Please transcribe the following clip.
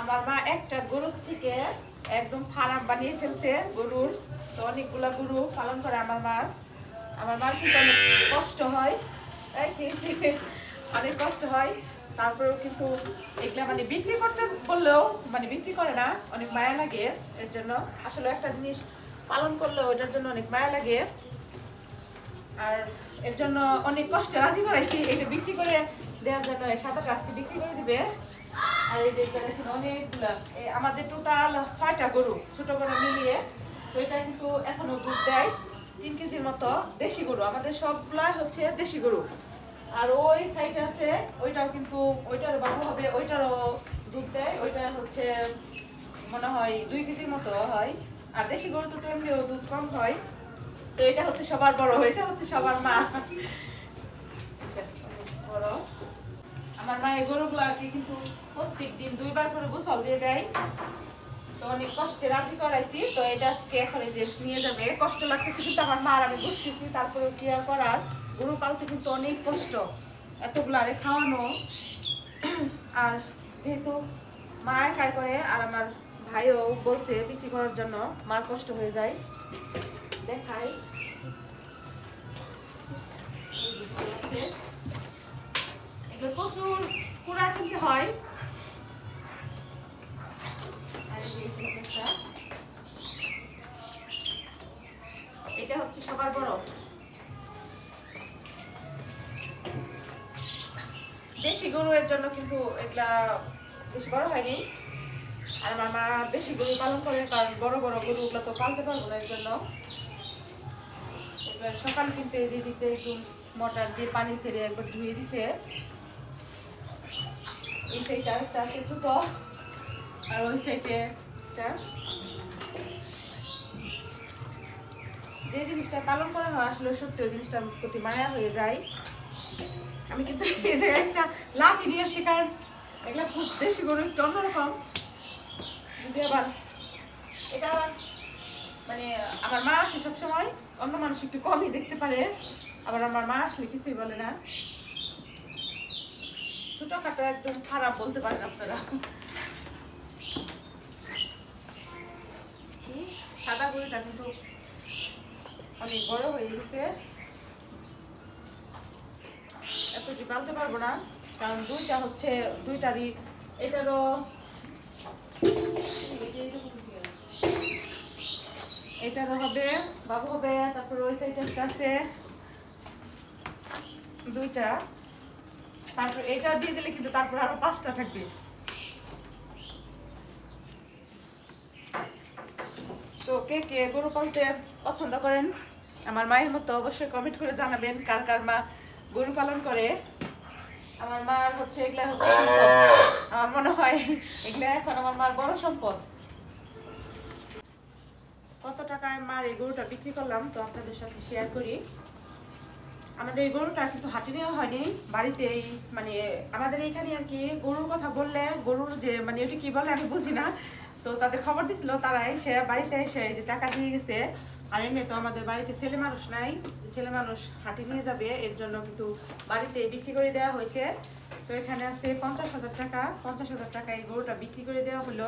আমার মা একটা গরুর থেকে একদম ফার্ম বানিয়ে ফেলছে গরুর। তো অনেকগুলা গরু পালন করে আমার মার। আমার মার কিন্তু অনেক কষ্ট হয়। অনেক কষ্ট হয়। তারপরেও কিন্তু এগুলা মানে বিক্রি করতে বললেও মানে বিক্রি করে না, অনেক মায়া লাগে এর জন্য। আসলে একটা জিনিস পালন করলেও ওটার জন্য অনেক মায়া লাগে। আর এর জন্য অনেক কষ্টে রাজি করাইছি। এটা বিক্রি করে দেওয়ার জন্য এই সাঁতারটা আজকে বিক্রি করে দিবে। আর এই যে দেখুন অনেকগুলা আমাদের টোটাল ছয়টা গরু, ছোট বড় মিলিয়ে, তো এটা কিন্তু এখনও দুধ দেয়। তিন কেজির মতো দেশি গরু, আমাদের সবগুলাই হচ্ছে দেশি গরু। আর ওই সাইড আছে, ওইটাও কিন্তু ওইটারও বাবু হবে, ওইটারও দুধ দেয়, ওইটা হচ্ছে মনে হয় দুই কেজির মতো হয়। আর দেশি গরু তো এমনিও দুধ কম হয়। তো এটা হচ্ছে সবার বড়, এটা হচ্ছে সবার মা। বড়। আমার মা এই গরুগুলাকে কিন্তু প্রত্যেক দিন দুইবার করে গোসল দিয়ে দেয়। তো অনেক কষ্টে রাজি করাইছি। তো এটা আজকে এখন এই যে নিয়ে যাবে। কষ্ট লাগতেছে কিন্তু আমার মার আমি বুঝতেছি, তারপরে কি আর করার? গরু পালতে কিন্তু অনেক কষ্ট এতগুলো আরে খাওয়ানো। আর যেহেতু মা একাই করে, আর আমার ভাইও বলছে বিক্রি করার জন্য, মার কষ্ট হয়ে যায়। দেখাই। প্রচুর কুড়া কিনতে হয়। হচ্ছে সবার বড়। দেশি গরুর জন্য কিন্তু এগুলা বেশি বড় হয়নি। আর আমার মা দেশি গরু পালন করে, কারণ বড় বড় গরুগুলো তো পালতে পারব না এর জন্য। সকাল কিন্তু এই দিতে একটু মোটর দিয়ে পানি ছেড়ে একবার ধুয়ে দিছে। এই সাইডটা একটা আছে ছোট। আর ওই সাইডে একটা। যে জিনিসটা পালন করা হয় আসলে সত্যি ওই জিনিসটার প্রতি মায়া হয়ে যায়। আমি কিন্তু এই জায়গায় একটা লাঠি নিয়ে আসছি, কারণ এগুলা খুব বেশি গরু একটু অন্যরকম। যদি আবার এটা আবার মানে আমার মা আসে সবসময়, অন্য মানুষ একটু কমই দেখতে পারে, আবার আমার মা আসলে কিছুই বলে না। ছোটখাটো একদম খারাপ বলতে পারেন আপনারা। সাদা গরুটা কিন্তু অনেক বড় হয়ে গেছে। এত কি পালতে পারব না, কারণ দুইটা হচ্ছে, দুইটারই এটারও এটারও হবে, বাবু হবে, তারপর ওই সাইডে একটা আছে। দুইটা। তারপর এটা দিয়ে দিলে কিন্তু তারপর আরও পাঁচটা থাকবে। তো কে কে গরু পালতে পছন্দ করেন? আমার মায়ের মতো অবশ্যই কমেন্ট করে জানাবেন কার কার মা গরু পালন করে। আমার মার হচ্ছে, এগুলা হচ্ছে সম্পদ। আমার মনে হয় এগুলা এখন আমার মার বড় সম্পদ। কত টাকায় মার এই গরুটা বিক্রি করলাম তো আপনাদের সাথে শেয়ার করি। আমাদের এই গরুটা কিন্তু হাটে নেওয়া হয়নি বাড়িতে এই মানে আমাদের এইখানে আর কি গরুর কথা বললে গরুর যে মানে ওটা কি বলে আমি বুঝি না। তো তাদের খবর দিছিল, তারা এসে বাড়িতে এসে যে টাকা দিয়ে গেছে। আর এমনি তো আমাদের বাড়িতে ছেলে মানুষ নাই, ছেলে মানুষ হাঁটি নিয়ে যাবে, এর জন্য কিন্তু বাড়িতে বিক্রি করে দেওয়া হয়েছে। তো এখানে আছে পঞ্চাশ হাজার টাকা, পঞ্চাশ হাজার টাকা এই গরুটা বিক্রি করে দেওয়া হলো।